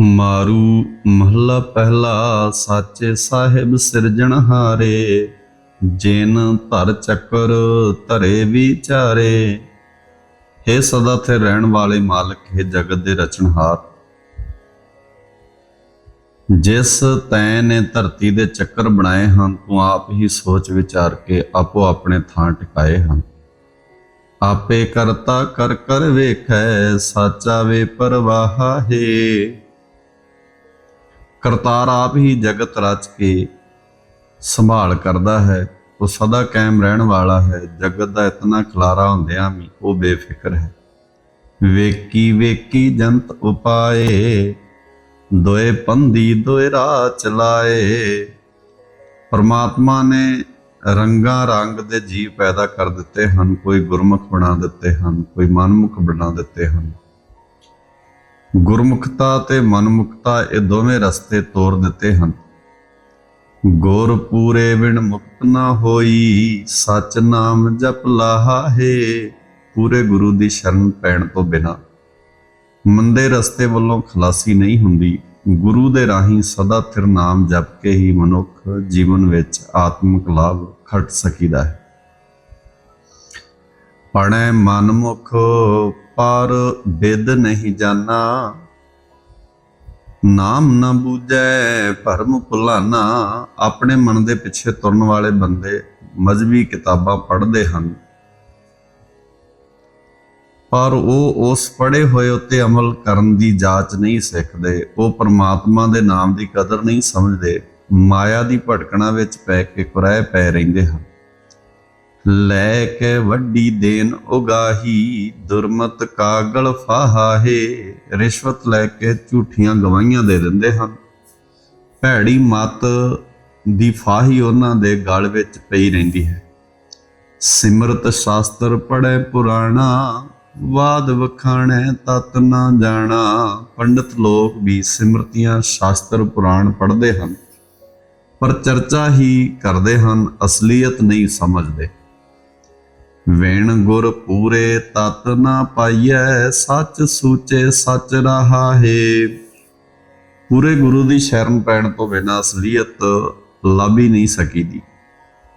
ਮਾਰੂ ਮਹਲਾ ਪਹਿਲਾ ਸਾਚੇ ਸਾਹਿਬ ਸਿਰਜਣਹਾਰੇ ਜਿਨ ਧਰ ਚੱਕਰ ਧਰੇ ਵਿਚਾਰੇ। हे ਸਦਾ ਥੇ ਰਹਿਣ ਵਾਲੇ ਮਾਲਕ, ਹੈ ਜਗਤ ਦੇ ਰਚਨਹਾਰ ਜਿਸ ਤੈ ਨੇ ਧਰਤੀ ਦੇ ਚੱਕਰ ਬਣਾਏ ਹਨ, ਤੂੰ ਆਪ ਹੀ ਸੋਚ ਵਿਚਾਰ ਕੇ ਆਪੋ ਆਪਣੇ ਥਾਂ ਟਿਕਾਏ ਹਨ। ਆਪੇ ਕਰਤਾ ਕਰ ਕਰ ਵੇਖੈ, ਸਾਚਾ ਵੇ ਪਰਵਾਹਾ ਹੈ। ਕਰਤਾਰ ਆਪ ਹੀ ਜਗਤ ਰਚ ਕੇ ਸੰਭਾਲ ਕਰਦਾ ਹੈ, ਉਹ ਸਦਾ ਕਾਇਮ ਰਹਿਣ ਵਾਲਾ ਹੈ, ਜਗਤ ਦਾ ਇਤਨਾ ਖਲਾਰਾ ਹੁੰਦਿਆਂ ਵੀ ਉਹ ਬੇਫਿਕਰ ਹੈ। ਵੇਕੀ ਵੇਕੀ ਜੰਤ ਉਪਾਏ, ਦੋਏ ਪੰਦੀ ਦੋਏ ਰਾਹ ਚਲਾਏ। ਪਰਮਾਤਮਾ ਨੇ ਰੰਗਾਂ ਰੰਗ ਦੇ ਜੀਵ ਪੈਦਾ ਕਰ ਦਿੱਤੇ ਹਨ, ਕੋਈ ਗੁਰਮੁਖ ਬਣਾ ਦਿੱਤੇ ਹਨ, ਕੋਈ ਮਨਮੁਖ ਬਣਾ ਦਿੱਤੇ ਹਨ। ਗੁਰਮੁਖਤਾ ਤੇ ਮਨਮੁਖਤਾ ਇਹ ਦੋਵੇਂ ਰਸਤੇ ਤੋਰ ਦਿੱਤੇ ਹਨ। ਗੁਰ ਪੂਰੇ ਬਿਨ ਮੁਕਤ ਨਾ ਹੋਈ, ਸਚ ਨਾਮ ਜਪ ਲਾਹਾ ਹੈ, ਪੂਰੇ ਗੁਰੂ ਦੀ ਸ਼ਰਨ ਪੈਣ ਤੋਂ ਬਿਨਾ। ਮੰਦੇ ਰਸਤੇ ਵੱਲੋਂ ਖਲਾਸੀ ਨਹੀਂ ਹੁੰਦੀ। ਗੁਰੂ ਦੇ ਰਾਹੀਂ ਸਦਾ ਥਿਰ ਨਾਮ ਜਪ ਕੇ ਹੀ ਮਨੁੱਖ ਜੀਵਨ ਵਿੱਚ ਆਤਮਿਕ ਲਾਭ ਖਟ ਸਕੀਦਾ ਹੈ। ਪੜੈ ਮਨਮੁਖ ਪਰ ਬਿਦ ਨਹੀਂ ਜਾਣਾ ਨਾਮ ਨਾ ਬੂਝੈ, ਭਰਮ ਭੁਲਾਨਾ। ਆਪਣੇ ਮਨ ਦੇ ਪਿੱਛੇ ਤੁਰਨ ਵਾਲੇ ਬੰਦੇ ਮਜ਼ਬੀ ਕਿਤਾਬਾਂ ਪੜ੍ਹਦੇ ਹਨ। ਪਰ ਉਹ ਉਸ ਪੜ੍ਹੇ ਹੋਏ ਉੱਤੇ ਅਮਲ ਕਰਨ ਦੀ ਜਾਂਚ ਨਹੀਂ ਸਿੱਖਦੇ। ਉਹ ਪਰਮਾਤਮਾ ਦੇ ਨਾਮ ਦੀ ਕਦਰ ਨਹੀਂ ਸਮਝਦੇ। ਮਾਇਆ ਦੀ ਭਟਕਣਾ ਵਿੱਚ ਪੈ ਕੇ ਕੁਰੈ ਪੈ ਰਹਿੰਦੇ ਹਨ। ਲੈ ਕੇ ਵੱਡੀ ਦੇਨ ਉਗਾਹੀ, ਦੁਰਮਤ ਕਾਗਲ ਫਾਹਾ ਰਿਸ਼ਵਤ ਲੈ ਕੇ ਝੂਠੀਆਂ ਗਵਾਹੀਆਂ ਦੇ ਦਿੰਦੇ ਹਨ। ਭੈੜੀ ਮਤ ਦੀ ਫਾਹੀ ਉਹਨਾਂ ਦੇ ਗਲ ਵਿੱਚ ਪਈ ਰਹਿੰਦੀ ਹੈ। ਸਿਮਰਤ ਸ਼ਾਸਤਰ ਪੜੈ ਪੁਰਾਣਾ, ਵਾਦ ਵਖਾਣੈ ਤਤ ਨਾ ਜਾਣਾ। ਪੰਡਤ ਲੋਕ ਵੀ ਸਿਮਰਤੀਆਂ ਸ਼ਾਸਤਰ ਪੁਰਾਣ ਪੜ੍ਹਦੇ ਹਨ, ਪਰ ਚਰਚਾ ਹੀ ਕਰਦੇ ਹਨ, ਅਸਲੀਅਤ ਨਹੀਂ ਸਮਝਦੇ। ਵੇਣ ਗੁਰ ਪੂਰੇ ਤਤ ਨਾ ਪਾਈਐ, ਸੱਚ ਸੂਚੇ ਸੱਚ ਰਹਾ ਹੈ। ਪੂਰੇ ਗੁਰੂ ਦੀ ਸ਼ਰਨ ਪੈਣ ਤੋਂ ਬਿਨਾਂ ਅਸਲੀਅਤ ਲੱਭ ਹੀ ਨਹੀਂ ਸਕੀਦੀ।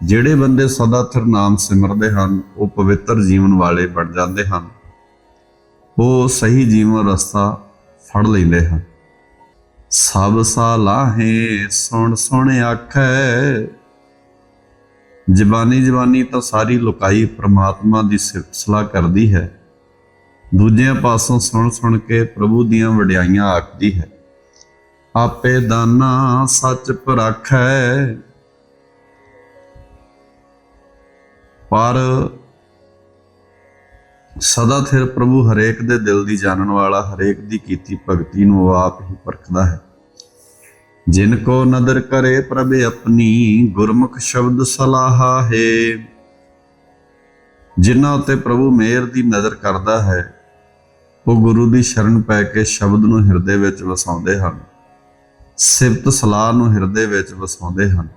ਜਿਹੜੇ ਬੰਦੇ ਸਦਾ ਥਿਰ ਨਾਮ ਸਿਮਰਦੇ ਹਨ, ਉਹ ਪਵਿੱਤਰ ਜੀਵਨ ਵਾਲੇ ਬਣ ਜਾਂਦੇ ਹਨ। ਉਹ ਸਹੀ ਜੀਵਨ ਰਸਤਾ ਫੜ ਲੈਂਦੇ ਹਨ। ਸਭ ਲਾਹੇ, ਸੁਣ ਸੁਣ ਆਖੈ ਜ਼ਬਾਨੀ ਜ਼ਬਾਨੀ ਤਾਂ ਸਾਰੀ ਲੁਕਾਈ ਪ੍ਰਮਾਤਮਾ ਦੀ ਸਿਫਤ ਕਰਦੀ ਹੈ। ਦੂਜਿਆਂ ਪਾਸੋਂ ਸੁਣ ਸੁਣ ਕੇ ਪ੍ਰਭੂ ਦੀਆਂ ਵਡਿਆਈਆਂ ਆਖਦੀ ਹੈ। ਆਪੇ ਦਾਨਾ ਸੱਚ ਪਰਖੈ। ਪਰ ਸਦਾ ਥਿਰ ਪ੍ਰਭੂ ਹਰੇਕ ਦੇ ਦਿਲ ਦੀ ਜਾਣਨ ਵਾਲਾ ਹਰੇਕ ਦੀ ਕੀਤੀ ਭਗਤੀ ਨੂੰ ਆਪ ਹੀ ਪਰਖਦਾ ਹੈ। ਜਿਨ ਕੋ ਨਦਰ ਕਰੇ ਪ੍ਰਭ ਆਪਣੀ, ਗੁਰਮੁਖ ਸ਼ਬਦ ਸਲਾਹਾ ਹੈ। ਜਿਨ੍ਹਾਂ ਉਤੇ ਪ੍ਰਭੂ ਮੇਰ ਦੀ ਨਜ਼ਰ ਕਰਦਾ ਹੈ, ਉਹ ਗੁਰੂ ਦੀ ਸ਼ਰਨ ਪੈ ਕੇ ਸ਼ਬਦ ਨੂੰ ਹਿਰਦੇ ਵਿੱਚ ਵਸਾਉਂਦੇ ਹਨ। ਸਿਫਤ ਸਲਾਹ ਨੂੰ ਹਿਰਦੇ ਵਿੱਚ ਵਸਾਉਂਦੇ ਹਨ।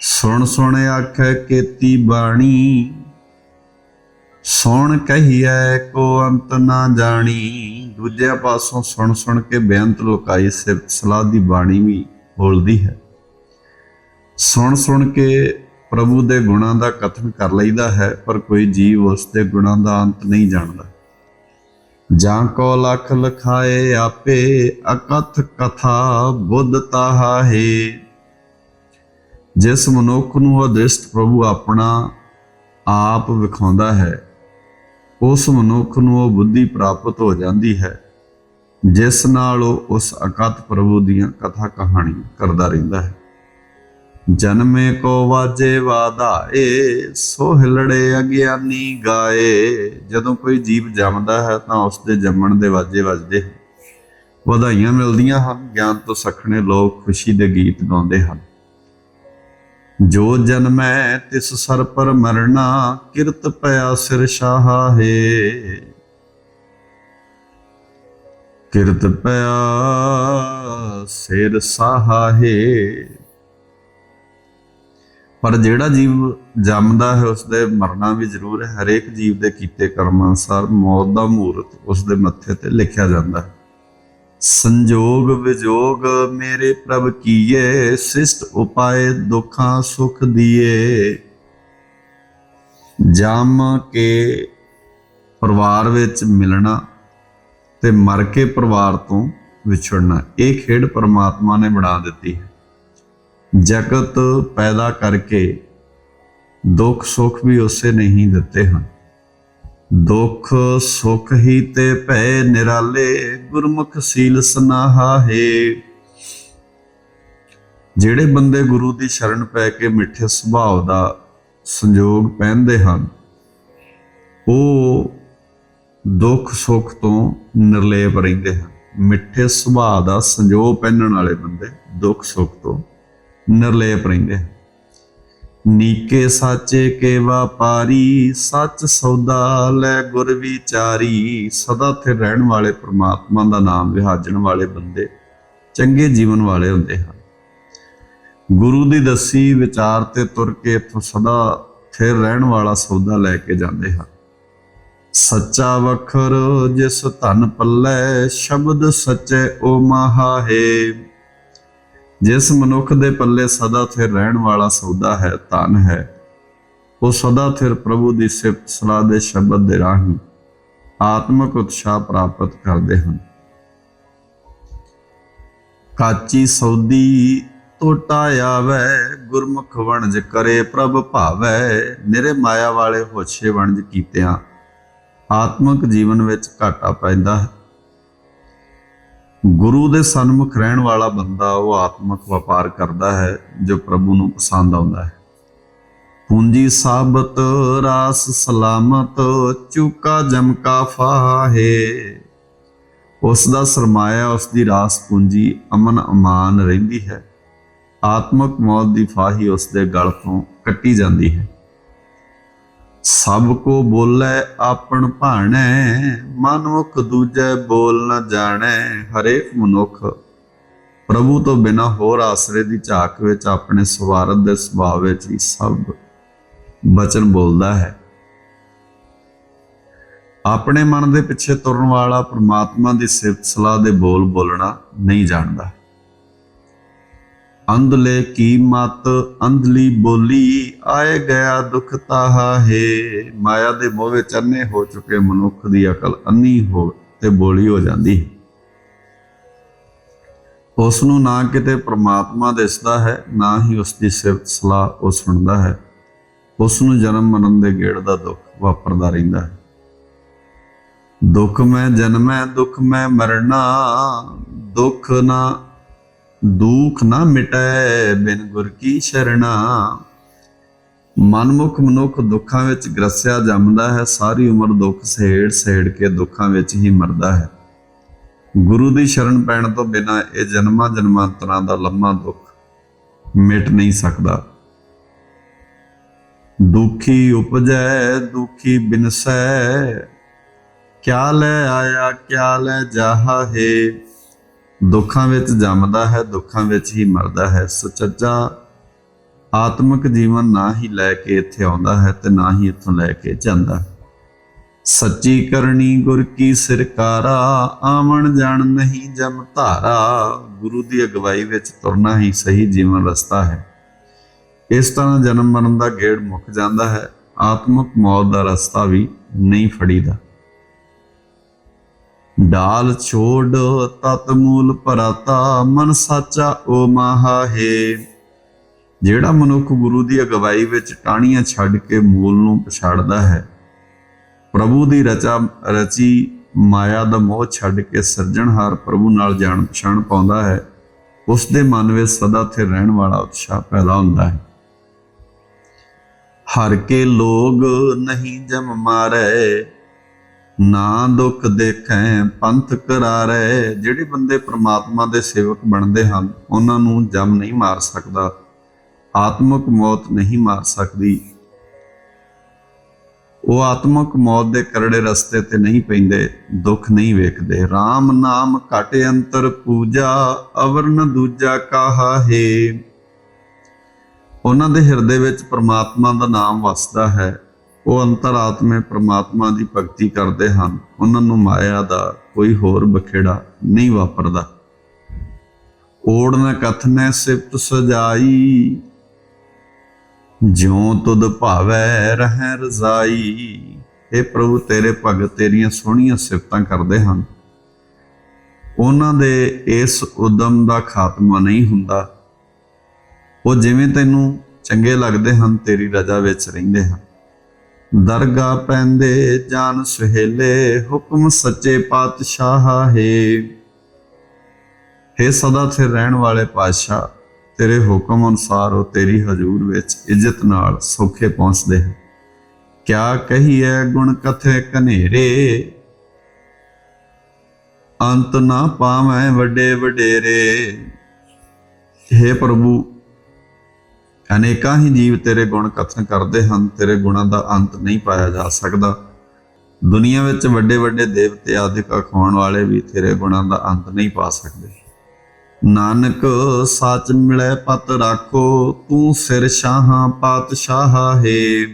ਸੁਣ ਸੁਣ ਆਖੈ ਕੀਤੀ ਬਾਣੀ ਸੁਣ ਕਹੀਐ ਕੋ ਅੰਤ ਨਾ ਜਾਣੀ। ਦੂਜਿਆਂ ਪਾਸੋਂ ਸੁਣ ਸੁਣ ਕੇ ਬੇਅੰਤ ਲੁਕਾਈ ਸਿਫਤ ਸਲਾਹ ਦੀ ਬਾਣੀ ਵੀ ਬੋਲਦੀ ਹੈ। ਸੁਣ ਸੁਣ ਕੇ ਪ੍ਰਭੂ ਦੇ ਗੁਣਾਂ ਦਾ ਕਥਨ ਕਰ ਲਈਦਾ ਹੈ, ਪਰ ਕੋਈ ਜੀਵ ਉਸ ਦੇ ਗੁਣਾਂ ਦਾ ਅੰਤ ਨਹੀਂ ਜਾਣਦਾ। ਜਾਂ ਕੋ ਲਖ ਲਖਾਏ ਆਪੇ, ਅਕਥ ਕਥਾ ਬੁੱਧ ਤਾਹਾ ਹੈ। ਜਿਸ ਮਨੁੱਖ ਨੂੰ ਅਦ੍ਰਿਸ਼ਟ ਪ੍ਰਭੂ ਆਪਣਾ ਆਪ ਵਿਖਾਉਂਦਾ ਹੈ ਉਸ ਮਨੁੱਖ ਨੂੰ ਉਹ ਬੁੱਧੀ ਪ੍ਰਾਪਤ ਹੋ ਜਾਂਦੀ ਹੈ, ਜਿਸ ਨਾਲ ਉਹ ਉਸ ਅਕਤ ਪ੍ਰਭੂ ਦੀਆਂ ਕਥਾ ਕਹਾਣੀ ਕਰਦਾ ਰਹਿੰਦਾ ਹੈ। ਜਨਮੇ ਕੋ ਵਾਜੇ ਵਾਧਾਏ, ਸੋ ਹਿਲੜੇ ਅਗਿਆਨੀ ਗਾਏ। ਜਦੋਂ ਕੋਈ ਜੀਵ ਜੰਮਦਾ ਹੈ ਤਾਂ ਉਸ ਦੇ ਜੰਮਣ ਦੇ ਵਾਜੇ ਵੱਜਦੇ ਹਨ। ਵਧਾਈਆਂ ਮਿਲਦੀਆਂ ਹਨ, ਗਿਆਨ ਤੋਂ ਸਖਣੇ ਲੋਕ ਖੁਸ਼ੀ ਦੇ ਗੀਤ ਗਾਉਂਦੇ ਹਨ। ਜੋ ਜਨਮੈ ਤਿਸ ਸਰ ਪਰ ਮਰਨਾ ਕਿਰਤ ਪਿਆ ਸਿਰ ਸ਼ਾਹਾ ਹੈ ਕਿਰਤ ਪਿਆ ਸਿਰ ਸਾਹਾ ਹੈ ਪਰ ਜਿਹੜਾ ਜੀਵ ਜੰਮਦਾ ਹੈ ਉਸ ਦੇ ਮਰਨਾ ਵੀ ਜ਼ਰੂਰ ਹੈ। ਹਰੇਕ ਜੀਵ ਦੇ ਕੀਤੇ ਕਰਮਾਂ ਅਨੁਸਾਰ ਮੌਤ ਦਾ ਮੂਰਤ ਉਸ ਦੇ ਮੱਥੇ ਤੇ ਲਿਖਿਆ ਜਾਂਦਾ ਹੈ। ਸੰਜੋਗ ਵਿਜੋਗ ਮੇਰੇ ਪ੍ਰਭ ਕੀਏ, ਸਿਸ਼ਟ ਉਪਾਏ ਦੁੱਖਾਂ ਸੁਖ ਦੀਏ। ਜਮ ਕੇ ਪਰਿਵਾਰ ਵਿੱਚ ਮਿਲਣਾ ਤੇ ਮਰ ਕੇ ਪਰਿਵਾਰ ਤੋਂ ਵਿਛੜਨਾ, ਇਹ ਖੇਡ ਪਰਮਾਤਮਾ ਨੇ ਬਣਾ ਦਿੱਤੀ ਹੈ। ਜਗਤ ਪੈਦਾ ਕਰਕੇ ਦੁੱਖ ਸੁੱਖ ਵੀ ਉਸੇ ਨੇ ਹੀ ਦਿੱਤੇ ਹਨ। ਦੁੱਖ ਸੁਖ ਹੀ ਤੇ ਭੈ ਨਿਰਾਲੇ, ਗੁਰਮੁਖ ਸੀਲ ਸਨਾਹਾ ਹੈ। ਜਿਹੜੇ ਬੰਦੇ ਗੁਰੂ ਦੀ ਸ਼ਰਨ ਪੈ ਕੇ ਮਿੱਠੇ ਸੁਭਾਅ ਦਾ ਸੰਜੋਗ ਪਹਿਨਦੇ ਹਨ, ਉਹ ਦੁੱਖ ਸੁੱਖ ਤੋਂ ਨਿਰਲੇਪ ਰਹਿੰਦੇ ਹਨ। ਮਿੱਠੇ ਸੁਭਾਅ ਦਾ ਸੰਜੋਗ ਪਹਿਨਣ ਵਾਲੇ ਬੰਦੇ ਦੁੱਖ ਸੁੱਖ ਤੋਂ ਨਿਰਲੇਪ ਰਹਿੰਦੇ ਹਨ। ਨੀਕੇ ਸਾਚੇ ਕੇ ਵਪਾਰੀ ਸੱਚ ਸੌਦਾ ਲੈ ਗੁਰ ਵਿਚਾਰੀ। ਸਦਾ ਤੇ ਰਹਿਣ ਵਾਲੇ ਪ੍ਰਮਾਤਮਾ ਦਾ ਨਾਮ ਵਿਹਾਜਣ ਵਾਲੇ ਬੰਦੇ ਚੰਗੇ ਜੀਵਨ ਵਾਲੇ ਹੁੰਦੇ ਹਨ। ਗੁਰੂ ਦੀ ਦੱਸੀ ਵਿਚਾਰ ਤੇ ਤੁਰ ਕੇ ਇਥੋਂ ਸਦਾ ਫਿਰ ਰਹਿਣ ਵਾਲਾ ਸੌਦਾ ਲੈ ਕੇ ਜਾਂਦੇ ਹਨ। ਸੱਚਾ ਵਖਰ ਜਿਸ ਧਨ ਪੱਲੇ, ਸ਼ਬਦ ਸੱਚੇ ਓ ਮਹਾਹੇ ਜਿਸ ਮਨੁੱਖ ਦੇ ਪੱਲੇ ਸਦਾ ਥਿਰ ਰਹਿਣ ਵਾਲਾ ਸੌਦਾ ਹੈ, ਧਨ ਹੈ। ਉਹ ਸਦਾ ਥਿਰ ਪ੍ਰਭੂ ਦੀ ਸਿਫਤ, ਸਲਾਹ ਦੇ ਸ਼ਬਦ ਦੇ ਰਾਹੀਂ ਆਤਮਿਕ ਉਤਸ਼ਾਹ ਪ੍ਰਾਪਤ ਕਰਦੇ ਹਨ। ਕਾਚੀ ਸੌਦੀ ਟੋਟਾ ਆਵੇ, ਗੁਰਮੁਖ ਵਣਜ ਕਰੇ ਪ੍ਰਭ ਭਾਵੈ। ਨਿਰੇ ਮਾਇਆ ਵਾਲੇ ਹੋਛੇ ਵਣਜ ਕੀਤਿਆਂ ਆਤਮਿਕ ਜੀਵਨ ਵਿੱਚ ਘਾਟਾ ਪੈਂਦਾ ਹੈ। ਗੁਰੂ ਦੇ ਸਨਮੁਖ ਰਹਿਣ ਵਾਲਾ ਬੰਦਾ ਉਹ ਆਤਮਿਕ ਵਪਾਰ ਕਰਦਾ ਹੈ, ਜੋ ਪ੍ਰਭੂ ਨੂੰ ਪਸੰਦ ਆਉਂਦਾ ਹੈ। ਪੂੰਜੀ ਸਾਬਤ, ਰਾਸ ਸਲਾਮਤ, ਚੁਕਾ ਜਮਕਾ ਫਾਹੇ। ਉਸ ਦਾ ਸਰਮਾਇਆ ਉਸ ਦੀ ਰਾਸ ਪੂੰਜੀ ਅਮਨ ਅਮਾਨ ਰਹਿੰਦੀ ਹੈ। ਆਤਮਕ ਮੌਤ ਦੀ ਫਾਹੀ ਉਸ ਦੇ ਗਲ ਤੋਂ ਕੱਟੀ ਜਾਂਦੀ ਹੈ। ਸਭ ਕੋ ਬੋਲੇ ਆਪਣ ਭਾਣੈ ਮਨੁਖ ਦੂਜੇ ਬੋਲ ਨ ਜਾਣੈ, ਹਰੇਕ ਮਨੁੱਖ ਪ੍ਰਭੂ ਤੋਂ ਬਿਨਾ ਹੋਰ ਆਸਰੇ ਦੀ ਝਾਕ ਵਿੱਚ ਆਪਣੇ ਸਵਾਰਥ ਦੇ ਸੁਭਾਅ ਵਿੱਚ ਹੀ ਸਭ ਬਚਨ ਬੋਲਦਾ ਹੈ। ਆਪਣੇ ਮਨ ਦੇ ਪਿੱਛੇ ਤੁਰਨ ਵਾਲਾ ਪ੍ਰਮਾਤਮਾ ਦੀ ਸਿਫਤ ਸਲਾਹ ਦੇ ਬੋਲ ਬੋਲਣਾ ਨਹੀਂ ਜਾਣਦਾ। ਅੰਧਲੇ ਕੀ ਮਤ, ਅੰਧਲੀ ਬੋਲੀ ਆਏ ਗਿਆ ਦੁਖ ਤਾਹਾ ਹੈ। ਮਾਇਆ ਦੇ ਮੋਹ ਵਿੱਚ ਅੰਨੇ ਹੋ ਚੁੱਕੇ ਮਨੁੱਖ ਦੀ ਅਕਲ ਅੰਨੀ ਹੋ ਤੇ ਬੋਲੀ ਹੋ ਜਾਂਦੀ। ਉਸ ਨੂੰ ਨਾ ਕਿਤੇ ਪ੍ਰਮਾਤਮਾ ਦਿਸਦਾ ਹੈ, ਨਾ ਹੀ ਉਸ ਦੀ ਸਿਫਤ ਸਲਾਹ ਉਹ ਸੁਣਦਾ ਹੈ। ਉਸ ਨੂੰ ਜਨਮ ਮਰਨ ਦੇ ਗੇੜ ਦਾ ਦੁੱਖ ਵਾਪਰਦਾ ਰਹਿੰਦਾ ਹੈ। ਦੁੱਖ ਮੈਂ ਜਨਮੈ, ਦੁੱਖ ਮੈਂ ਮਰਨਾ, ਦੁੱਖ ਨਾ ਦੁੱਖ ਨਾ ਮਿਟੈ ਬਿਨ ਗੁਰ ਕੀ ਸ਼ਰਣਾ। ਮਨਮੁਖ ਮਨੁੱਖ ਦੁੱਖਾਂ ਵਿੱਚ ਗਰਸਿਆ ਜੰਮਦਾ ਹੈ, ਸਾਰੀ ਉਮਰ ਦੁੱਖ ਸਹਿੜ ਸਹਿੜ ਕੇ ਦੁੱਖਾਂ ਵਿੱਚ ਹੀ ਮਰਦਾ ਹੈ। ਗੁਰੂ ਦੀ ਸ਼ਰਨ ਪੈਣ ਤੋਂ ਬਿਨਾ ਇਹ ਜਨਮਾਂ ਜਨਮਾਂਤਰਾਂ ਦਾ ਲੰਮਾ ਦੁੱਖ ਮਿਟ ਨਹੀਂ ਸਕਦਾ। ਦੁਖੀ ਉਪਜੈ, ਦੁਖੀ ਬਿਨਸੈ, ਕਿਆ ਲੈ ਆਇਆ, ਕਿਆ ਲੈ ਜਾਹਾ ਦੁੱਖਾਂ ਵਿੱਚ ਜੰਮਦਾ ਹੈ, ਦੁੱਖਾਂ ਵਿੱਚ ਹੀ ਮਰਦਾ ਹੈ। ਸੁਚੱਜਾ ਆਤਮਿਕ ਜੀਵਨ ਨਾ ਹੀ ਲੈ ਕੇ ਇੱਥੇ ਆਉਂਦਾ ਹੈ ਤੇ ਨਾ ਹੀ ਇੱਥੋਂ ਲੈ ਕੇ ਜਾਂਦਾ ਸੱਚੀ ਕਰਨੀ ਗੁਰ ਕੀ ਸਿਰਕਾਰਾ, ਆਵਣ ਜਾਣ ਨਹੀਂ ਜਮ ਧਾਰਾ। ਗੁਰੂ ਦੀ ਅਗਵਾਈ ਵਿੱਚ ਤੁਰਨਾ ਹੀ ਸਹੀ ਜੀਵਨ ਰਸਤਾ ਹੈ। ਇਸ ਤਰ੍ਹਾਂ ਜਨਮ ਮਰਨ ਦਾ ਗੇੜ ਮੁੱਕ ਜਾਂਦਾ ਹੈ, ਆਤਮਿਕ ਮੌਤ ਦਾ ਰਸਤਾ ਵੀ ਨਹੀਂ ਫੜੀਦਾ। ਡਾਲ ਛੋੜ, ਤਤ ਮੂਲ ਭਰਾਤਾ, ਮਨ ਸਾਚਾ ਓ ਮਹਾਹੇ ਜਿਹੜਾ ਮਨੁੱਖ ਗੁਰੂ ਦੀ ਅਗਵਾਈ ਵਿੱਚ ਟਾਹਣੀਆਂ ਛੱਡ ਕੇ ਮੂਲ ਨੂੰ ਪਛਾੜਦਾ ਹੈ, ਪ੍ਰਭੂ ਦੀ ਰਚਾ, ਰਚੀ ਮਾਇਆ ਦਾ ਮੋਹ ਛੱਡ ਕੇ ਸਿਰਜਣਹਾਰ ਪ੍ਰਭੂ ਨਾਲ ਜਾਣ ਪਛਾਣ ਪਾਉਂਦਾ ਹੈ, ਉਸ ਦੇ ਮਨ ਵਿੱਚ ਸਦਾ ਸਥਿਰ ਰਹਿਣ ਵਾਲਾ ਉਤਸ਼ਾਹ ਪੈਦਾ ਹੁੰਦਾ ਹੈ। ਹਰ ਕੇ ਲੋਗ ਨਹੀਂ ਜਮ ਮਾਰੇ ਨਾ ਦੁੱਖ ਦੇਖੈ, ਪੰਥ ਕਰਾਰੇ। ਜਿਹੜੇ ਬੰਦੇ ਪ੍ਰਮਾਤਮਾ ਦੇ ਸੇਵਕ ਬਣਦੇ ਹਨ, ਉਹਨਾਂ ਨੂੰ ਜਮ ਨਹੀਂ ਮਾਰ ਸਕਦਾ, ਆਤਮਿਕ ਮੌਤ ਨਹੀਂ ਮਾਰ ਸਕਦੀ। ਉਹ ਆਤਮਿਕ ਮੌਤ ਦੇ ਕਰੜੇ ਰਸਤੇ ਤੇ ਨਹੀਂ ਪੈਂਦੇ, ਦੁੱਖ ਨਹੀਂ ਵੇਖਦੇ। RAM ਨਾਮ ਘਟ ਅੰਤਰ ਪੂਜਾ, ਅਵਰਨ ਦੂਜਾ ਕਾਹਾ ਹੈ। ਉਹਨਾਂ ਦੇ ਹਿਰਦੇ ਵਿੱਚ ਪ੍ਰਮਾਤਮਾ ਦਾ ਨਾਮ ਵਸਦਾ ਹੈ। ਉਹ ਅੰਤਰਾਤਮੇ ਪ੍ਰਮਾਤਮਾ ਦੀ ਭਗਤੀ ਕਰਦੇ ਹਨ। ਉਹਨਾਂ ਨੂੰ ਮਾਇਆ ਦਾ ਕੋਈ ਹੋਰ ਬਖੇੜਾ ਨਹੀਂ ਵਾਪਰਦਾ। ਓੜਨ ਨ ਕਥਨੈ ਸਿਫਤ ਸਜਾਈ, ਜਿਉ ਤੁਧ ਭਾਵੈ ਰਹਿ ਰਜ਼ਾਈ। ਇਹ ਪ੍ਰਭੂ, ਤੇਰੇ ਭਗਤ ਤੇਰੀਆਂ ਸੋਹਣੀਆਂ ਸਿਫਤਾਂ ਕਰਦੇ ਹਨ। ਉਹਨਾਂ ਦੇ ਇਸ ਉਦਮ ਦਾ ਖਾਤਮਾ ਨਹੀਂ ਹੁੰਦਾ। ਉਹ ਜਿਵੇਂ ਤੈਨੂੰ ਚੰਗੇ ਲੱਗਦੇ ਹਨ, ਤੇਰੀ ਰਜ਼ਾ ਵਿੱਚ ਰਹਿੰਦੇ ਹਨ। ਦਰਗਾ ਪੈਂਦੇ ਜਾਨ ਸੁਹੇਲੇ, ਹੁਕਮ ਸੱਚੇ ਪਾਤਸ਼ਾਹ ਹੈ। हे ਸਦਾ ਸਥਿਰ ਰਹਿਣ ਵਾਲੇ ਪਾਤਸ਼ਾਹ, ਤੇਰੇ ਹੁਕਮ ਅਨੁਸਾਰ ਉਹ ਤੇਰੀ ਹਜ਼ੂਰ ਵਿੱਚ ਇੱਜ਼ਤ ਨਾਲ ਸੌਖੇ ਪਹੁੰਚਦੇ ਹਨ। ਕਿਆ ਕਹੀਏ ਗੁਣ ਕਥੇ ਕਨੇਰੇ ਅੰਤ ਨਾ ਪਾਵੇਂ ਵੱਡੇ ਵਡੇਰੇ। हे ਪ੍ਰਭੂ ਅਨੇਕਾਂ ਹੀ ਜੀਵ ਤੇਰੇ ਗੁਣ ਕਥਨ ਕਰਦੇ ਹਨ, ਤੇਰੇ ਗੁਣਾਂ ਦਾ ਅੰਤ ਨਹੀਂ ਪਾਇਆ ਜਾ ਸਕਦਾ। ਦੁਨੀਆ ਵਿੱਚ ਵੱਡੇ ਵੱਡੇ ਦੇਵਤੇ ਆਦਿਕ ਅਖਵਾਉਣ ਵਾਲੇ ਵੀ ਤੇਰੇ ਗੁਣਾਂ ਦਾ ਅੰਤ ਨਹੀਂ ਪਾ ਸਕਦੇ। ਨਾਨਕ, ਸੱਚ ਮਿਲੇ ਪਤ ਰਾਖੋ, ਤੂੰ ਸਿਰ ਸ਼ਾਹਾਂ ਪਾਤਸ਼ਾਹ ਹੈ।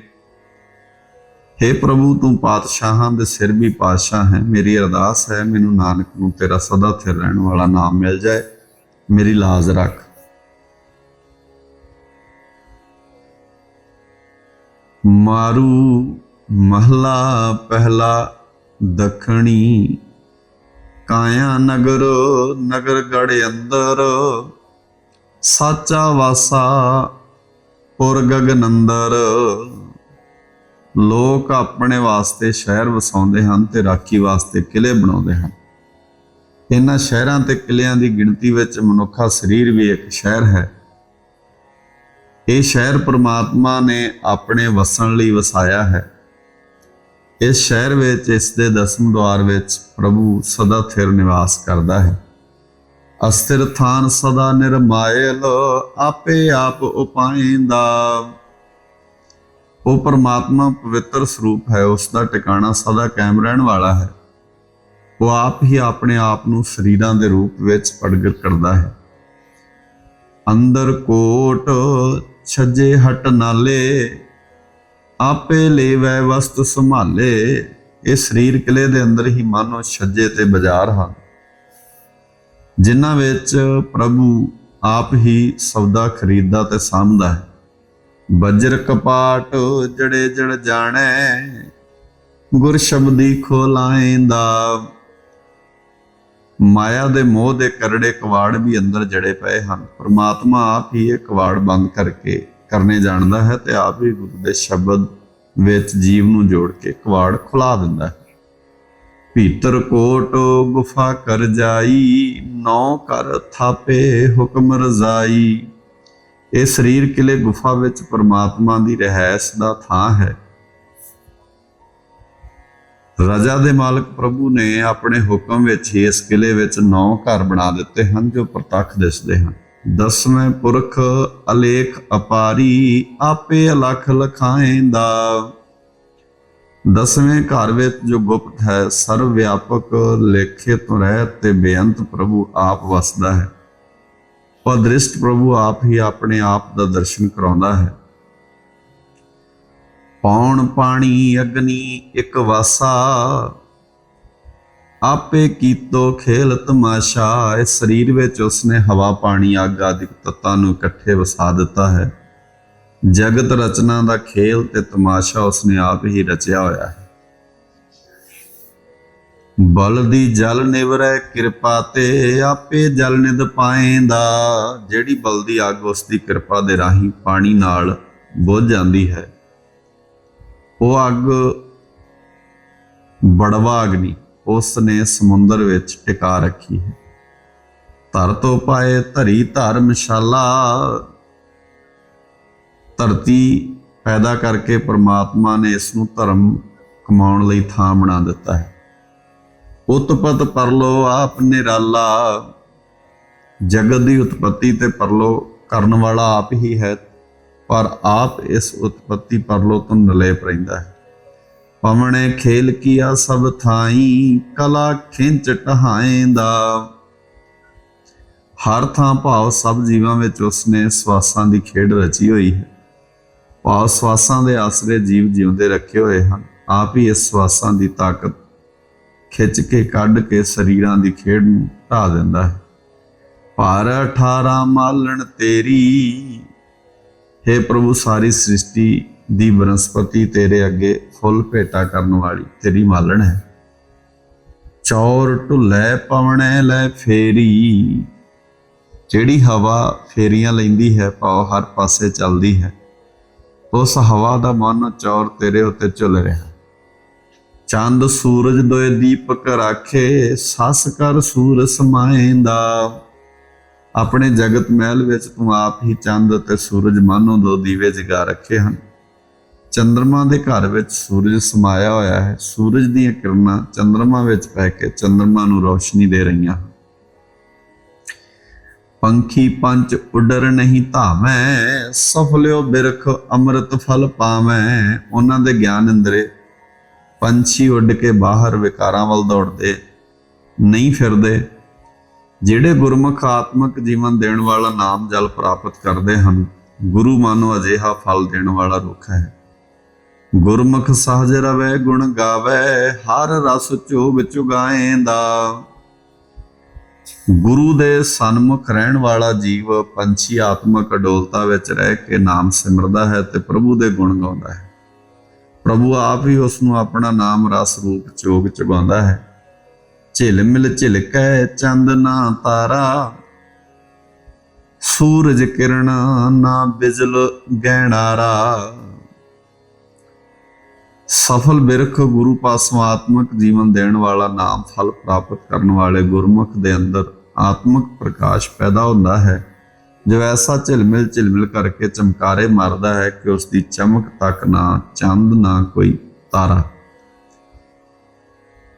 हे ਪ੍ਰਭੂ, ਤੂੰ ਪਾਤਸ਼ਾਹਾਂ ਦੇ ਸਿਰ ਵੀ ਪਾਤਸ਼ਾਹ ਹੈ। ਮੇਰੀ ਅਰਦਾਸ ਹੈ, ਮੈਨੂੰ ਨਾਨਕ ਨੂੰ ਤੇਰਾ ਸਦਾ ਥਿਰ ਰਹਿਣ ਵਾਲਾ ਨਾਮ ਮਿਲ ਜਾਏ। ਮੇਰੀ ਲਾਜ਼ ਰੱਖ। ਮਾਰੂ ਮਹਲਾ ਪਹਿਲਾ ਦੱਖਣੀ। ਕਾਇਆ ਨਗਰ ਨਗਰ ਗੜ ਅੰਦਰ। ਸਾਚਾ ਵਾਸਾ ਪੁਰ ਗਗਨ ਅੰਦਰ ਲੋਕ ਆਪਣੇ ਵਾਸਤੇ ਸ਼ਹਿਰ ਵਸਾਉਂਦੇ ਹਨ ਤੇ ਰਾਖੀ ਵਾਸਤੇ ਕਿਲੇ ਬਣਾਉਂਦੇ ਹਨ। ਇਹਨਾਂ ਸ਼ਹਿਰਾਂ ਤੇ ਕਿਲਿਆਂ ਦੀ ਗਿਣਤੀ ਵਿੱਚ ਮਨੁੱਖਾ ਸਰੀਰ ਵੀ ਇੱਕ ਸ਼ਹਿਰ ਹੈ। ਇਹ ਸ਼ਹਿਰ ਪ੍ਰਮਾਤਮਾ ਨੇ ਆਪਣੇ ਵਸਣ ਲਈ ਵਸਾਇਆ ਹੈ। ਇਸ ਸ਼ਹਿਰ ਵਿੱਚ, ਇਸ ਦੇ ਦਸਮ ਦਵਾਰ ਵਿੱਚ ਪ੍ਰਭੂ ਸਦਾ ਥਿਰ ਨਿਵਾਸ ਕਰਦਾ ਹੈ। ਅਸਥਿਰ ਥਾਨ ਸਦਾ ਨਿਰਮਾਇਲ, ਆਪੇ ਆਪ ਉਪਾਇੰਦਾ। ਉਹ ਪਰਮਾਤਮਾ ਪਵਿੱਤਰ ਸਰੂਪ ਹੈ, ਉਸ ਦਾ ਟਿਕਾਣਾ ਸਦਾ ਕਾਇਮ ਰਹਿਣ ਵਾਲਾ ਹੈ। ਉਹ ਆਪ ਹੀ ਆਪਣੇ ਆਪ ਨੂੰ ਸਰੀਰਾਂ ਦੇ ਰੂਪ ਵਿੱਚ ਪ੍ਰਗਟ ਕਰਦਾ ਹੈ। ਅੰਦਰ ਕੋਟ ਛੱਜੇ ਹਟ ਨਾਲੇ ਆਪੇ ਲੇਵੈ ਵਸਤ ਸੰਭਾਲੇ। ਇਹ ਸਰੀਰ ਕਿਲੇ ਦੇ ਅੰਦਰ ਹੀ ਮਾਨੋ ਛੱਜੇ ਤੇ ਬਾਜ਼ਾਰ ਹਨ। ਜਿਨ੍ਹਾਂ ਵਿੱਚ ਪ੍ਰਭੂ ਆਪ ਹੀ ਸੌਦਾ ਖਰੀਦਦਾ ਤੇ ਸਾਂਭਦਾ ਹੈ। ਬਜਰ ਕਪਾਟ ਜੜੇ ਜੜ ਜਾਣੈ ਗੁਰ ਸ਼ਬਦੀ ਖੋਲਾਏਂਦਾ ਮਾਇਆ ਦੇ ਮੋਹ ਦੇ ਕਰੜੇ ਕਵਾੜ ਵੀ ਅੰਦਰ ਜੜੇ ਪਏ ਹਨ। ਪ੍ਰਮਾਤਮਾ ਆਪ ਹੀ ਇਹ ਕਵਾੜ ਬੰਦ ਕਰਕੇ ਕਰਨੇ ਜਾਣਦਾ ਹੈ ਤੇ ਆਪ ਹੀ ਗੁਰੂ ਦੇ ਸ਼ਬਦ ਵਿੱਚ ਜੀਵ ਨੂੰ ਜੋੜ ਕੇ ਕਵਾੜ ਖੁਲਾ ਦਿੰਦਾ ਹੈ। ਭੀਤਰ ਕੋਟ ਗੁਫਾ ਕਰ ਜਾਈ, ਨੌ ਕਰ ਥਾਪੇ ਹੁਕਮ ਰਜ਼ਾਈ। ਇਹ ਸਰੀਰ ਕਿਲੇ ਗੁਫਾ ਵਿੱਚ ਪਰਮਾਤਮਾ ਦੀ ਰਹਿائش ਦਾ ਥਾਂ ਹੈ। ਰਜਾ ਦੇ ਮਾਲਕ ਪ੍ਰਭੂ ਨੇ ਆਪਣੇ ਹੁਕਮ ਵਿੱਚ ਹੀ ਇਸ ਕਿਲੇ ਵਿੱਚ ਨੌ ਘਰ ਬਣਾ ਦਿੱਤੇ ਹਨ ਜੋ ਪ੍ਰਤੱਖ ਦਿਸਦੇ ਹਨ। ਦਸਵੇਂ ਪੁਰਖ ਅਲੇਖ ਅਪਾਰੀ ਆਪੇ ਅਲਖ ਲਖਾਏਂਦਾ। ਦਸਵੇਂ ਘਰ ਵਿੱਚ ਜੋ ਗੁਪਤ ਹੈ ਸਰਵ ਵਿਆਪਕ ਲੇਖੇ ਤੋਂ ਰਹਿਤ ਤੇ ਬੇਅੰਤ ਪ੍ਰਭੂ ਆਪ ਵਸਦਾ ਹੈ। ਉਹ ਦ੍ਰਿਸ਼ਟ ਪ੍ਰਭੂ ਆਪ ਹੀ ਆਪਣੇ ਆਪ ਦਾ ਦਰਸ਼ਨ ਕਰਾਉਂਦਾ ਹੈ। ਪੌਣ ਪਾਣੀ ਅਗਨੀ ਇਕ ਵਾਸਾ। ਆਪੇ ਕੀਤੋ ਖੇਲ ਤਮਾਸ਼ਾ, ਇਸ ਸਰੀਰ ਵਿੱਚ ਉਸਨੇ ਹਵਾ, ਪਾਣੀ, ਅੱਗ ਆਦਿ ਤੱਤਾਂ ਨੂੰ ਇਕੱਠੇ ਵਸਾ ਦਿੱਤਾ ਹੈ। ਜਗਤ ਰਚਨਾ ਦਾ ਖੇਲ ਤੇ ਤਮਾਸ਼ਾ ਉਸਨੇ ਆਪ ਹੀ ਰਚਿਆ ਹੋਇਆ ਹੈ। ਬਲ ਦੀ ਜਲ ਨਿਵਰੈ ਕਿਰਪਾ ਤੇ, ਆਪੇ ਜਲ ਨਿਦ ਪਾਏਂਦਾ। ਜਿਹੜੀ ਬਲ ਦੀ ਅੱਗ ਉਸ ਦੀ ਕਿਰਪਾ ਦੇ ਰਾਹੀਂ ਪਾਣੀ ਨਾਲ ਬੁੱਝ ਜਾਂਦੀ ਹੈ। ਉਹ ਅੱਗ ਬੜਵਾ ਅਗਨੀ ਉਸ ਨੇ ਸਮੁੰਦਰ ਵਿੱਚ ਟਿਕਾ ਰੱਖੀ ਹੈ। ਧਰ ਤੋਂ ਪਾਏ ਧਰੀ ਧਰਮਸ਼ਾਲਾ ਧਰਤੀ ਪੈਦਾ ਕਰਕੇ ਪ੍ਰਮਾਤਮਾ ਨੇ ਇਸ ਨੂੰ ਧਰਮ ਕਮਾਉਣ ਲਈ ਥਾਂ ਬਣਾ ਦਿੱਤਾ ਹੈ। ਉਤਪਤ ਪਰਲੋ ਆਪ ਨਿਰਾਲਾ, ਜਗਤ ਦੀ ਉਤਪਤੀ ਤੇ ਪਰਲੋ ਕਰਨ ਵਾਲਾ ਆਪ ਹੀ ਹੈ ਪਰ ਆਪ ਇਸ ਉਤਪਤੀ ਪਰਲੋ ਤੋਂ ਨਲੇਪ ਰਹਿੰਦਾ ਹੈ। ਪਵਣੇ ਖੇਲ ਕੀਆ ਸਭ ਥਾਈ, ਕਲਾ ਖਿੰਚ ਟਹਾਏਂਦਾ। ਹਰ ਥਾਂ ਭਾਵ ਸਭ ਜੀਵਾਂ ਵਿੱਚ ਉਸਨੇ ਸਵਾਸਾਂ ਦੀ ਖੇਡ ਰਚੀ ਹੋਈ ਹੈ। ਭਾਵ ਸਵਾਸਾਂ ਦੇ ਆਸਰੇ ਜੀਵ ਜਿਉਂਦੇ ਰੱਖੇ ਹੋਏ ਹਨ। ਆਪ ਹੀ ਇਸ ਸਵਾਸਾਂ ਦੀ ਤਾਕਤ ਖਿੱਚ ਕੇ ਕੱਢ ਕੇ ਸਰੀਰਾਂ ਦੀ ਖੇਡ ਨੂੰ ਢਾ ਦਿੰਦਾ ਹੈ। ਭਾਰ 18 ਮਾਲਣ ਤੇਰੀ हे ਪ੍ਰਭੂ, ਸਾਰੀ ਸ੍ਰਿਸ਼ਟੀ ਦੀ ਬਨਸਪਤੀ ਤੇਰੇ ਅੱਗੇ ਫੁੱਲ ਭੇਟਾ ਕਰਨ ਵਾਲੀ ਤੇਰੀ ਮਾਲਣ ਹੈ। ਚੌਰ ਢੁੱਲੇ ਪਵਣੇ ਲੈ ਫੇਰੀ। ਜਿਹੜੀ ਹਵਾ ਫੇਰੀਆਂ ਲੈਂਦੀ ਹੈ, ਭਾਵ ਹਰ ਪਾਸੇ ਚੱਲਦੀ ਹੈ। ਉਸ ਹਵਾ ਦਾ ਮਨ ਚੌਰ ਤੇਰੇ ਉੱਤੇ ਝੁੱਲ ਰਿਹਾ ਚੰਦ ਸੂਰਜ ਦੋਏ ਦੀਪਕ ਰਾਖੇ, ਸਸ ਕਰ ਸੂਰ ਸਮਾਏਂਦਾ ਆਪਣੇ ਜਗਤ ਮਹਿਲ ਵਿੱਚ ਤੂੰ ਆਪ ਹੀ ਚੰਦ ਅਤੇ ਸੂਰਜ ਮਾਨੋ ਦੋ ਦੀਵੇ ਜਗਾ ਰੱਖੇ ਹਨ। ਚੰਦਰਮਾ ਦੇ ਘਰ ਵਿੱਚ ਸੂਰਜ ਸਮਾਇਆ ਹੋਇਆ ਹੈ। ਸੂਰਜ ਦੀਆਂ ਕਿਰਨਾਂ ਚੰਦਰਮਾ ਵਿੱਚ ਪੈ ਕੇ ਚੰਦਰਮਾ ਨੂੰ ਰੋਸ਼ਨੀ ਦੇ ਰਹੀਆਂ ਹਨ। ਪੰਖੀ ਪੰਚ ਉਡਰ ਨਹੀਂ ਧਾਵੇਂ ਸਫਲਿਓ ਬਿਰਖ ਅੰਮ੍ਰਿਤ ਫਲ ਪਾਵੇਂ। ਉਹਨਾਂ ਦੇ ਗਿਆਨ ਅੰਦਰੇ ਪੰਛੀ ਉੱਡ ਕੇ ਬਾਹਰ ਵਿਕਾਰਾਂ ਵੱਲ ਦੌੜਦੇ, ਨਹੀਂ ਫਿਰਦੇ ਜਿਹੜੇ ਗੁਰਮੁਖ ਆਤਮਿਕ ਜੀਵਨ ਦੇਣ ਵਾਲਾ ਨਾਮ ਜਲ ਪ੍ਰਾਪਤ ਕਰਦੇ ਹਨ, ਗੁਰੂ ਮਾਨੋ ਅਜਿਹਾ ਫਲ ਦੇਣ ਵਾਲਾ ਰੁੱਖ ਹੈ। ਗੁਰਮੁਖ ਸਹਜ ਰਵੈ, ਗੁਣ ਗਾਵੇ, ਹਰ ਰਸ ਚੋਗ ਚੁਗਾਏਂਦਾ। ਗੁਰੂ ਦੇ ਸਨਮੁਖ ਰਹਿਣ ਵਾਲਾ ਜੀਵ ਪੰਛੀ ਆਤਮਕ ਅਡੋਲਤਾ ਵਿੱਚ ਰਹਿ ਕੇ ਨਾਮ ਸਿਮਰਦਾ ਹੈ ਤੇ ਪ੍ਰਭੂ ਦੇ ਗੁਣ ਗਾਉਂਦਾ ਹੈ। ਪ੍ਰਭੂ ਆਪ ਹੀ ਉਸ ਨੂੰ ਆਪਣਾ ਨਾਮ ਰਸ ਰੂਪ ਚੋਗ ਚੁਗਾਉਂਦਾ ਹੈ। ਝਿਲ ਝਿਲਕੈ ਚੰਦ ਤਾਰਾ। ਸੂਰਜ ਕਿਰਨ ਨਾ ਬਿਜਲ ਗਹਿਣਾਰਾ ਸਫਲ ਬਿਰਖ ਗੁਰੂ ਪਾਸੋਂ ਆਤਮਿਕ ਜੀਵਨ ਦੇਣ ਵਾਲਾ ਨਾਮ ਫਲ ਪ੍ਰਾਪਤ ਕਰਨ ਵਾਲੇ ਗੁਰਮੁਖ ਦੇ ਅੰਦਰ ਆਤਮਿਕ ਪ੍ਰਕਾਸ਼ ਪੈਦਾ ਹੁੰਦਾ ਹੈ। ਜੋ ਐਸਾ ਝਿਲਮਿਲ ਝਿਲਮਿਲ ਕਰਕੇ ਚਮਕਾਰੇ ਮਾਰਦਾ ਹੈ ਕਿ ਉਸ ਦੀ ਚਮਕ ਤੱਕ ਨਾ ਚੰਦ ਨਾ ਕੋਈ ਤਾਰਾ।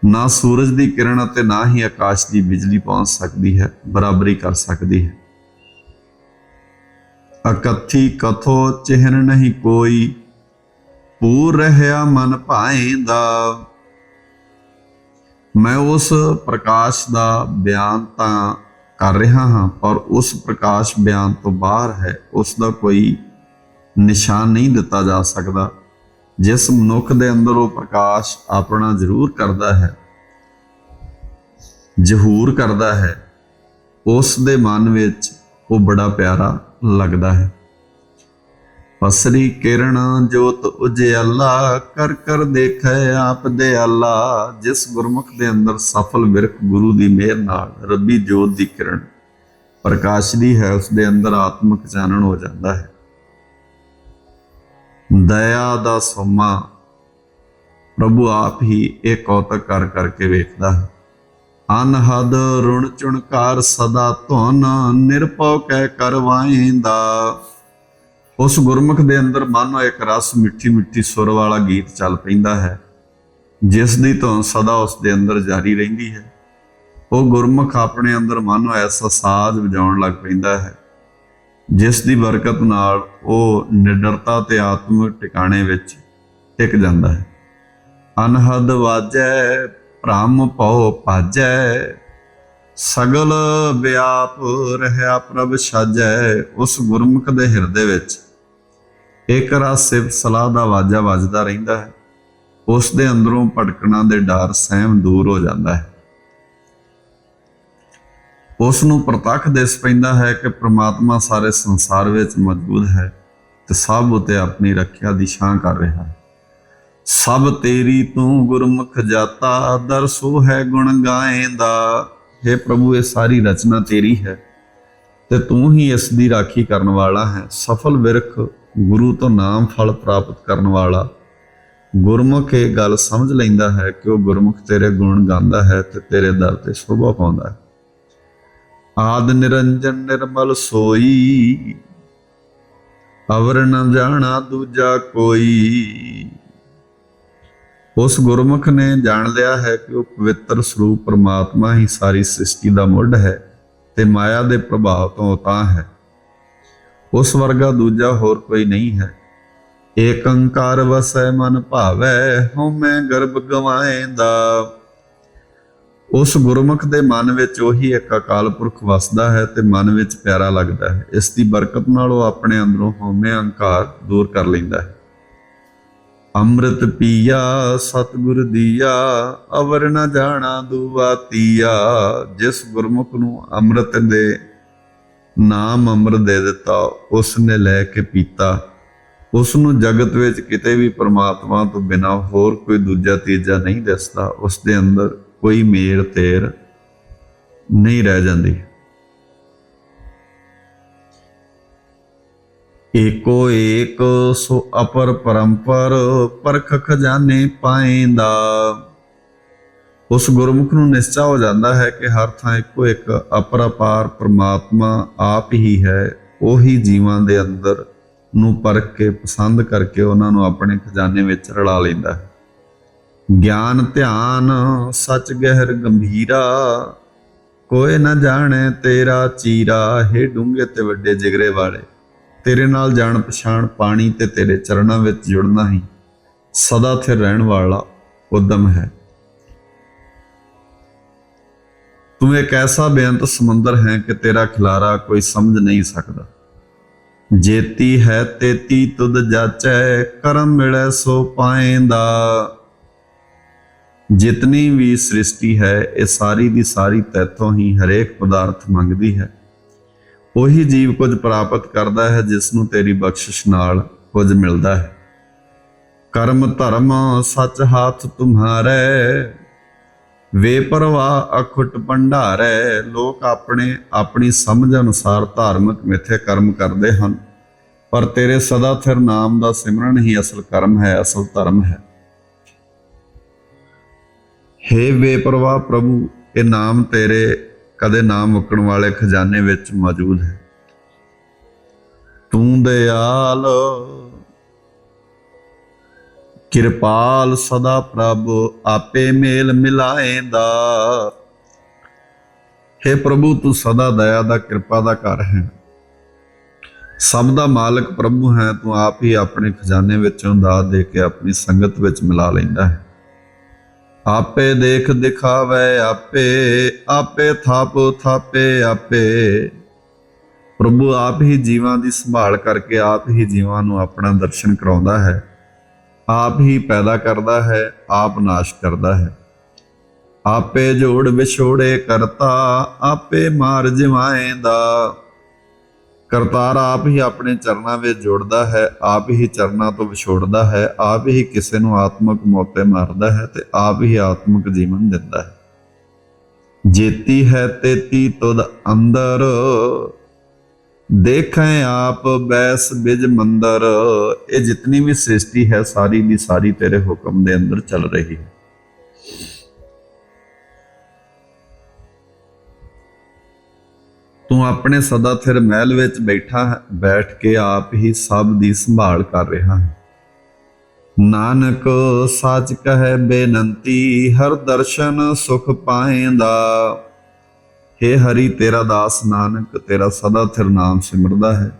ਨਾ ਸੂਰਜ ਦੀ ਕਿਰਨ ਅਤੇ ਨਾ ਹੀ ਆਕਾਸ਼ ਦੀ ਬਿਜਲੀ ਪਹੁੰਚ ਸਕਦੀ ਹੈ, ਬਰਾਬਰੀ ਕਰ ਸਕਦੀ ਹੈ। ਅਕਥੀ ਕਥੋ ਚਿਹਨ ਨਹੀਂ ਕੋਈ, ਪੂਰ ਰਹਿਆ ਮਨ ਭਾਏ ਦਾ ਮੈਂ ਉਸ ਪ੍ਰਕਾਸ਼ ਦਾ ਬਿਆਨ ਤਾਂ ਕਰ ਰਿਹਾ ਹਾਂ, ਪਰ ਉਸ ਪ੍ਰਕਾਸ਼ ਬਿਆਨ ਤੋਂ ਬਾਹਰ ਹੈ, ਉਸ ਦਾ ਕੋਈ ਨਿਸ਼ਾਨ ਨਹੀਂ ਦਿੱਤਾ ਜਾ ਸਕਦਾ। ਜਿਸ ਮਨੁੱਖ ਦੇ ਅੰਦਰ ਉਹ ਪ੍ਰਕਾਸ਼ ਆਪਣਾ ਜ਼ਰੂਰ ਕਰਦਾ ਹੈ, ਜ਼ਹੂਰ ਕਰਦਾ ਹੈ, ਉਸ ਦੇ ਮਨ ਵਿੱਚ ਉਹ ਬੜਾ ਪਿਆਰਾ ਲੱਗਦਾ ਹੈ। ਪਸਰੀ ਕਿਰਨ ਜੋਤ ਉਜਿਆਲਾ ਕਰ ਕਰ ਦੇਖੈ ਆਪ ਦੇ ਅੱਲਾ, ਜਿਸ ਗੁਰਮੁਖ ਦੇ ਅੰਦਰ ਸਫਲ ਵਿਰਖ ਗੁਰੂ ਦੀ ਮਿਹਰ ਨਾਲ ਰੱਬੀ ਜੋਤ ਦੀ ਕਿਰਨ ਪ੍ਰਕਾਸ਼ਦੀ ਹੈ, ਉਸ ਦੇ ਅੰਦਰ ਆਤਮਿਕ ਚਾਨਣ ਹੋ ਜਾਂਦਾ ਹੈ। ਦਇਆ ਦਾ ਸੋਮਾ ਪ੍ਰਭੂ ਆਪ ਹੀ ਇਹ ਕੌਤਕ ਕਰ ਕਰਕੇ ਵੇਖਦਾ ਹੈ। ਅਨਹਦ ਰੁਣ ਚੁਣਕਾਰ ਸਦਾ ਧੁਨ ਨਿਰਪਉ ਕਹਿ ਕਰਵਾਏਂਦਾ ਉਸ ਗੁਰਮੁਖ ਦੇ ਅੰਦਰ ਮਨ ਇੱਕ ਰਸ ਮਿੱਠੀ ਮਿੱਠੀ ਸੁਰ ਵਾਲਾ ਗੀਤ ਚੱਲ ਪੈਂਦਾ ਹੈ, ਜਿਸ ਦੀ ਧੁਨ ਸਦਾ ਉਸ ਦੇ ਅੰਦਰ ਜਾਰੀ ਰਹਿੰਦੀ ਹੈ। ਉਹ ਗੁਰਮੁਖ ਆਪਣੇ ਅੰਦਰ ਮਨ ਐਸਾ ਸਾਜ਼ ਵਜਾਉਣ ਲੱਗ ਪੈਂਦਾ ਹੈ ਜਿਸ ਦੀ ਬਰਕਤ ਨਾਲ ਉਹ ਨਿਡਰਤਾ ਤੇ ਆਤਮਿਕ ਟਿਕਾਣੇ ਵਿੱਚ ਟਿਕ ਜਾਂਦਾ ਹੈ। ਅਨਹਦ ਵਾਜੈ, ਭ੍ਰਮ ਭਉ ਭਾਜੈ, ਸਗਲ ਵਿਆਪ ਰਹਿਆ ਪ੍ਰਭ ਸਾਜੈ ਉਸ ਗੁਰਮੁਖ ਦੇ ਹਿਰਦੇ ਵਿੱਚ ਇੱਕ ਰਸ ਸਿਵ ਸਲਾਹ ਦਾ ਵਾਜਾ ਵੱਜਦਾ ਰਹਿੰਦਾ ਹੈ। ਉਸ ਦੇ ਅੰਦਰੋਂ ਭਟਕਣਾ ਦੇ ਡਰ ਸਹਿਮ ਦੂਰ ਹੋ ਜਾਂਦਾ ਹੈ। ਉਸ ਨੂੰ ਪ੍ਰਤੱਖ ਦਿਸ ਪੈਂਦਾ ਹੈ ਕਿ ਪ੍ਰਮਾਤਮਾ ਸਾਰੇ ਸੰਸਾਰ ਵਿੱਚ ਮੌਜੂਦ ਹੈ ਤੇ ਸਭ ਉਤੇ ਆਪਣੀ ਰੱਖਿਆ ਦੀ ਛਾਂ ਕਰ ਰਿਹਾ ਹੈ। ਸਭ ਤੇਰੀ ਤੂੰ ਗੁਰਮੁਖ ਜਾਤਾ ਦਰਸੋ ਹੈ ਗੁਣ ਗਾਏਂਦਾ हे ਪ੍ਰਭੂ, ਇਹ ਸਾਰੀ ਰਚਨਾ ਤੇਰੀ ਹੈ ਤੇ ਤੂੰ ਹੀ ਇਸ ਦੀ ਰਾਖੀ ਕਰਨ ਵਾਲਾ ਹੈ। ਸਫਲ ਵਿਰਖ ਗੁਰੂ ਤੋਂ ਨਾਮ ਫਲ ਪ੍ਰਾਪਤ ਕਰਨ ਵਾਲਾ। ਗੁਰਮੁਖ ਇਹ ਗੱਲ ਸਮਝ ਲੈਂਦਾ ਹੈ ਕਿ ਉਹ ਗੁਰਮੁਖ ਤੇਰੇ ਗੁਣ ਗਾਉਂਦਾ ਹੈ ਤੇ ਤੇਰੇ ਦਰ ਤੇ ਸ਼ੋਭਾ ਪਾਉਂਦਾ ਹੈ। ਆਦ ਨਿਰੰਜਨ ਨਿਰਮਲ ਸੋਈ, ਅਵਰ ਨ ਜਾਣਾ ਦੂਜਾ ਕੋਈ। ਉਸ ਗੁਰਮੁਖ ਨੇ ਜਾਣ ਲਿਆ ਹੈ ਕਿ ਉਹ ਪਵਿੱਤਰ ਸਰੂਪ ਪਰਮਾਤਮਾ ਹੀ ਸਾਰੀ ਸ੍ਰਿਸ਼ਟੀ ਦਾ ਮੁੱਢ ਹੈ ਤੇ ਮਾਇਆ ਦੇ ਪ੍ਰਭਾਵ ਤੋਂ ਤਾਂ ਹੈ। ਉਸ ਵਰਗਾ ਦੂਜਾ ਹੋਰ ਕੋਈ ਨਹੀਂ ਹੈ। ਏਕੰਕਾਰ ਵਸੈ ਮਨ ਭਾਵੈ, ਹਉਮੈ ਗਰਭ ਗਵਾਏਂਦਾ। ਉਸ ਗੁਰਮੁਖ ਦੇ ਮਨ ਵਿੱਚ ਉਹੀ ਇੱਕ ਅਕਾਲ ਪੁਰਖ ਵਸਦਾ ਹੈ ਤੇ ਮਨ ਵਿੱਚ ਪਿਆਰਾ ਲੱਗਦਾ ਹੈ। ਇਸ ਦੀ ਬਰਕਤ ਨਾਲ ਉਹ ਆਪਣੇ ਅੰਦਰੋਂ ਹਉਮੈ ਅਹੰਕਾਰ ਦੂਰ ਕਰ ਲੈਂਦਾ ਹੈ। ਅੰਮ੍ਰਿਤ ਪੀਆ, ਸਤਿਗੁਰ ਦੀਆ, ਅਵਰ ਨ ਜਾਣਾ ਦੁਆਤੀਆ ਜਿਸ ਗੁਰਮੁਖ ਨੂੰ ਅੰਮ੍ਰਿਤ ਦੇ ਨਾਮ ਅੰਮ੍ਰਿਤ ਦੇ ਦਿੱਤਾ ਉਸ ਨੇ ਲੈ ਕੇ ਪੀਤਾ। ਉਸ ਨੂੰ ਜਗਤ ਵਿੱਚ ਕਿਤੇ ਵੀ ਪਰਮਾਤਮਾ ਤੋਂ ਬਿਨਾ ਹੋਰ ਕੋਈ ਦੂਜਾ ਤੀਜਾ ਨਹੀਂ ਦਿਸਦਾ। ਉਸ ਦੇ ਅੰਦਰ ਕੋਈ ਮੇਰ ਤੇਰ ਨਹੀਂ ਰਹਿ ਜਾਂਦੀ। ਏਕੋ ਏਕ ਸੋ ਅਪਰ ਪਰੰਪਰ ਪਰਖ ਖਜ਼ਾਨੇ ਪਾਏਂਦਾ। ਉਸ ਗੁਰਮੁਖ ਨੂੰ ਨਿਸ਼ਚਾ ਹੋ ਜਾਂਦਾ ਹੈ ਕਿ ਹਰ ਥਾਂ ਇੱਕੋ ਇੱਕ ਅਪਰਪਾਰ ਪ੍ਰਮਾਤਮਾ ਆਪ ਹੀ ਹੈ। ਉਹੀ ਜੀਵਾਂ ਦੇ ਅੰਦਰ ਨੂੰ ਪਰਖ ਕੇ ਪਸੰਦ ਕਰਕੇ ਉਹਨਾਂ ਨੂੰ ਆਪਣੇ ਖਜ਼ਾਨੇ ਵਿੱਚ ਰਲਾ ਲੈਂਦਾ ਹੈ। ਗਿਆਨ ਧਿਆਨ ਸੱਚ ਗਹਿਰ ਗੰਭੀਰਾ, ਕੋਈ ਨਾ ਜਾਣੇ ਤੇਰਾ ਚੀਰਾ, ਹੈ ਡੂੰਘੇ ਤੇ ਵੱਡੇ ਜਿਗਰੇ ਵਾਲੇ। ਤੇਰੇ ਨਾਲ ਜਾਣ ਪਛਾਣ ਪਾਣੀ ਤੇ ਤੇਰੇ ਚਰਨਾਂ ਵਿੱਚ ਜੁੜਨਾ ਹੀ। ਸਦਾ ਸਥਿਰ ਰਹਿਣ ਵਾਲਾ ਉਦਮ ਹੈ। ਤੂੰ ਇੱਕ ਐਸਾ ਬੇਅੰਤ ਸਮੁੰਦਰ ਹੈ ਕਿ ਤੇਰਾ ਖਿਲਾਰਾ ਕੋਈ ਸਮਝ ਨਹੀਂ ਸਕਦਾ। ਜੇਤੀ ਹੈ ਤੇਤੀ, ਤੁਧ ਜਾਚੈ, ਕਰਮ ਮਿਲੈ ਸੋ ਪਾਏਂਦਾ। ਜਿਤਨੀ ਵੀ ਸ੍ਰਿਸ਼ਟੀ ਹੈ, ਇਹ ਸਾਰੀ ਦੀ ਸਾਰੀ ਤੈਥੋਂ ਹੀ ਹਰੇਕ ਪਦਾਰਥ ਮੰਗਦੀ ਹੈ। ਉਹੀ ਜੀਵ ਕੁਝ ਪ੍ਰਾਪਤ ਕਰਦਾ ਹੈ ਜਿਸ ਨੂੰ ਤੇਰੀ ਬਖਸ਼ਿਸ਼ ਨਾਲ ਕੁਝ ਮਿਲਦਾ ਹੈ। ਕਰਮ ਧਰਮ ਸੱਚ ਹਾਥ ਤੁਮਹਾਰੇ ਵੇ ਪਰਵਾ ਅਖੁੱਟ ਭੰਡਾਰੈ। ਲੋਕ ਆਪਣੇ ਆਪਣੀ ਸਮਝ ਅਨੁਸਾਰ ਧਾਰਮਿਕ ਮਿੱਥੇ ਕਰਮ ਕਰਦੇ ਹਨ, ਪਰ ਤੇਰੇ ਸਦਾ ਥਿਰ ਨਾਮ ਦਾ ਸਿਮਰਨ ਹੀ ਅਸਲ ਕਰਮ ਹੈ, ਅਸਲ ਧਰਮ ਹੈ। ਹੇ ਵੇ ਪ੍ਰਭੂ, ਇਹ ਨਾਮ ਤੇਰੇ ਕਦੇ ਨਾ ਮੁੱਕਣ ਵਾਲੇ ਖਜ਼ਾਨੇ ਵਿੱਚ ਮੌਜੂਦ ਹੈ। ਤੂੰ ਦਿਆਲ ਕਿਰਪਾਲ ਸਦਾ ਪ੍ਰਭ, ਆਪੇ ਮੇਲ ਮਿਲਾਏਂਦਾ। हे ਪ੍ਰਭੂ, ਤੂੰ ਸਦਾ ਦਇਆ ਦਾ, ਕਿਰਪਾ ਦਾ ਘਰ ਹੈ। ਸਭ ਦਾ ਮਾਲਕ ਪ੍ਰਭੂ ਹੈ, ਤੂੰ ਆਪ ਹੀ ਆਪਣੇ ਖਜ਼ਾਨੇ ਵਿੱਚੋਂ ਦਾਤ ਦੇ ਕੇ ਆਪਣੀ ਸੰਗਤ ਵਿੱਚ ਮਿਲਾ ਲੈਂਦਾ ਹੈ। ਆਪੇ ਦੇਖ ਦਿਖਾਵੇ ਆਪੇ ਆਪੇ ਥਾਪ ਥਾਪੇ ਆਪੇ। ਪ੍ਰਭੂ ਆਪ ਹੀ ਜੀਵਾਂ ਦੀ ਸੰਭਾਲ ਕਰਕੇ ਆਪ ਹੀ ਜੀਵਾਂ ਨੂੰ ਆਪਣਾ ਦਰਸ਼ਨ ਕਰਾਉਂਦਾ ਹੈ। ਆਪ ਹੀ ਪੈਦਾ ਕਰਦਾ ਹੈ, ਆਪ ਨਾਸ਼ ਕਰਦਾ ਹੈ। ਆਪੇ ਜੋੜ ਵਿਛੋੜੇ ਕਰਤਾ, ਆਪੇ ਮਾਰ ਜਿਵਾਏਂਦਾ ਕਰਤਾਰ ਆਪ ਹੀ ਆਪਣੇ ਚਰਨਾਂ ਵਿੱਚ ਜੋੜਦਾ ਹੈ, ਆਪ ਹੀ ਚਰਨਾਂ ਤੋਂ ਵਿਛੋੜਦਾ ਹੈ, ਆਪ ਹੀ ਕਿਸੇ ਨੂੰ ਆਤਮਿਕ ਮੌਤੇ ਮਾਰਦਾ ਹੈ ਤੇ ਆਪ ਹੀ ਆਤਮਿਕ ਜੀਵਨ ਦਿੰਦਾ ਹੈ। ਜੇਤੀ ਹੈ ਤੇਤੀ ਤੁਦ ਅੰਦਰ, ਦੇਖੈ ਆਪ ਬੈਸ ਬਿਜ ਮੰਦਰ। ਇਹ ਜਿਤਨੀ ਵੀ ਸ੍ਰਿਸ਼ਟੀ ਹੈ, ਸਾਰੀ ਦੀ ਸਾਰੀ ਤੇਰੇ ਹੁਕਮ ਦੇ ਅੰਦਰ ਚੱਲ ਰਹੀ ਹੈ। ਤੂੰ ਆਪਣੇ ਸਦਾ ਥਿਰ ਮਹਿਲ ਵਿੱਚ ਬੈਠਾ ਹੈ, ਬੈਠ ਕੇ ਆਪ ਹੀ ਸਭ ਦੀ ਸੰਭਾਲ ਕਰ ਰਿਹਾ ਹੈ। ਨਾਨਕ ਸਾਚ ਕਹੈ ਬੇਨੰਤੀ, ਹਰ ਦਰਸ਼ਨ ਸੁਖ ਪਾਏਂਦਾ। हे ਹਰੀ, ਤੇਰਾ ਦਾਸ ਨਾਨਕ, ਤੇਰਾ ਸਦਾ ਥਿਰ ਨਾਮ ਸਿਮਰਦਾ ਹੈ।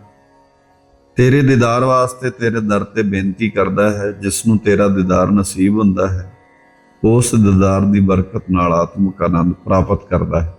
ਤੇਰੇ ਦੀਦਾਰ ਵਾਸਤੇ ਤੇਰੇ ਦਰ ਤੇ ਬੇਨਤੀ ਕਰਦਾ ਹੈ ਜਿਸ ਨੂੰ ਤੇਰਾ ਦੀਦਾਰ ਨਸੀਬ ਹੁੰਦਾ ਹੈ। ਉਸ ਦੀਦਾਰ ਦੀ ਬਰਕਤ ਨਾਲ ਆਤਮਿਕ ਆਨੰਦ ਪ੍ਰਾਪਤ ਕਰਦਾ ਹੈ।